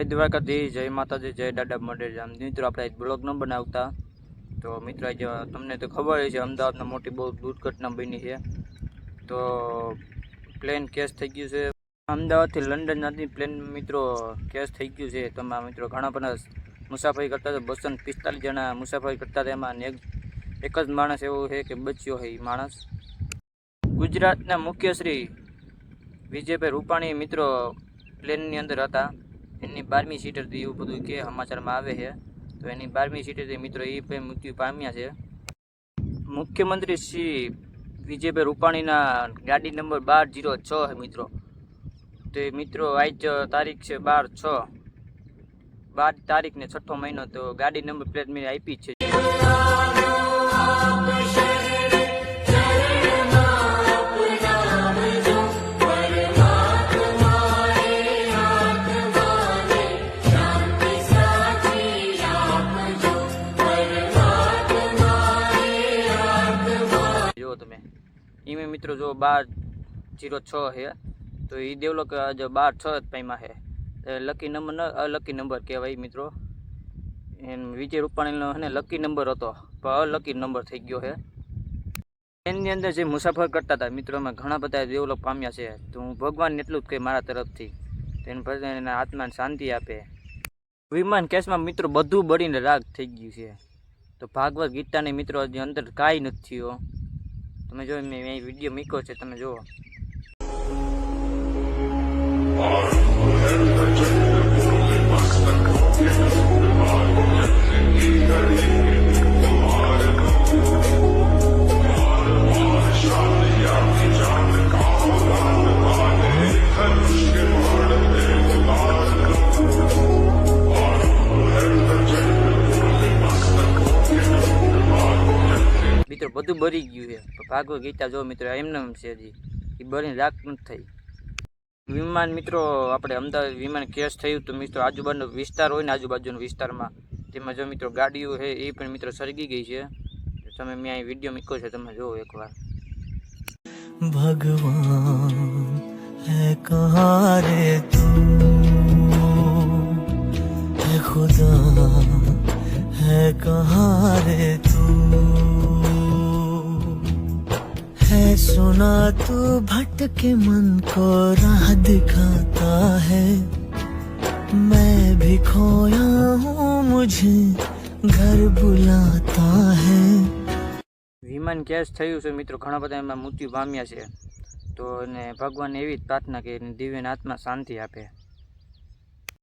જય દ્વારકાધીશ, જય માતાજી, જય દાદા આમ મિત્રો, આપણે એક બ્લોગ ન બનાવતા. તો મિત્રો તમને તો ખબર છે અમદાવાદમાં મોટી બહુ દુર્ઘટના બની છે. તો પ્લેન કેસ થઈ ગયું છે. અમદાવાદથી લંડન નથી પ્લેન મિત્રો કેસ થઈ ગયું છે. તમારા મિત્રો ઘણા બધા મુસાફરી કરતા હતા. બસો પિસ્તાલીસ જણા મુસાફરી કરતા હતા. એમાં એક જ માણસ એવો છે કે બચ્યો છે માણસ. ગુજરાતના મુખ્યશ્રી વિજયભાઈ રૂપાણી મિત્રો પ્લેનની અંદર હતા. એની બારમી સીટ હતી એવું બધું કે સમાચારમાં આવે છે. તો એની બારમી સીટ હતી મિત્રો એ પણ મૃત્યુ પામ્યા છે. મુખ્યમંત્રી શ્રી વિજયભાઈ રૂપાણીના ગાડી નંબર બાર જીરો છ છે મિત્રો. તો મિત્રો આજ તારીખ છે બાર છ. બાર તારીખને છઠ્ઠો મહિનો તો ગાડી નંબર પ્લેટ મેં આપી છે. જુઓ તમે. ઈમે મિત્રો જો બાર જીરો છ છે તો એ ડેવલપ જો બાર છ પામ્યા છે લકી નંબર અલકી નંબર કહેવાય મિત્રો. એમ વિજય રૂપાણીનો હે લકી નંબર હતો. પણ અલકી નંબર થઈ ગયો છે એની અંદર જે મુસાફર કરતા હતા, મિત્રો અમે ઘણા બધા ડેવલપ પામ્યા છે. તો હું ભગવાન એટલું જ કહી મારા તરફથી. તેને પછી એના આત્માને શાંતિ આપે. વિમાન કેસમાં મિત્રો બધું બળીને રાગ થઈ ગયું છે. તો ભાગવત ગીતાની મિત્રો હજી અંદર કાંઈ નથી થયો. તમે જો મેં વીડિયો મૂક્યો છે તમે જુઓ. બધું બળી ગયું છે. ભાગવત ગીતા જો મિત્રો એમને છે હજી. એ બરીને રાખ નથી થઈ. વિમાન મિત્રો, આપણે અમદાવાદ વિમાન કેસ થયું તો મિત્રો, આજુબાજુનો વિસ્તાર હોય ને આજુબાજુના વિસ્તારમાં, તેમાં જો મિત્રો ગાડીઓ છે એ પણ મિત્રો સળગી ગઈ છે. તમે મેં અહીં વીડિયો મૂક્યો છે, તમે જોવો એકવાર. ભગવાન હે કહા રે તું? હે ખુદા હે કહા રે તું? है सुना तू भटके मन को राह दिखाता है मैं भी खोया हूँ मुझे घर बुलाता है વિમાન કેસ થયું છે મિત્રો ઘણા બધા એમાં મૃત્યુ પામ્યા છે તો એને ભગવાન એવી જ પ્રાર્થના કે એની દિવ્યને આત્મા શાંતિ આપે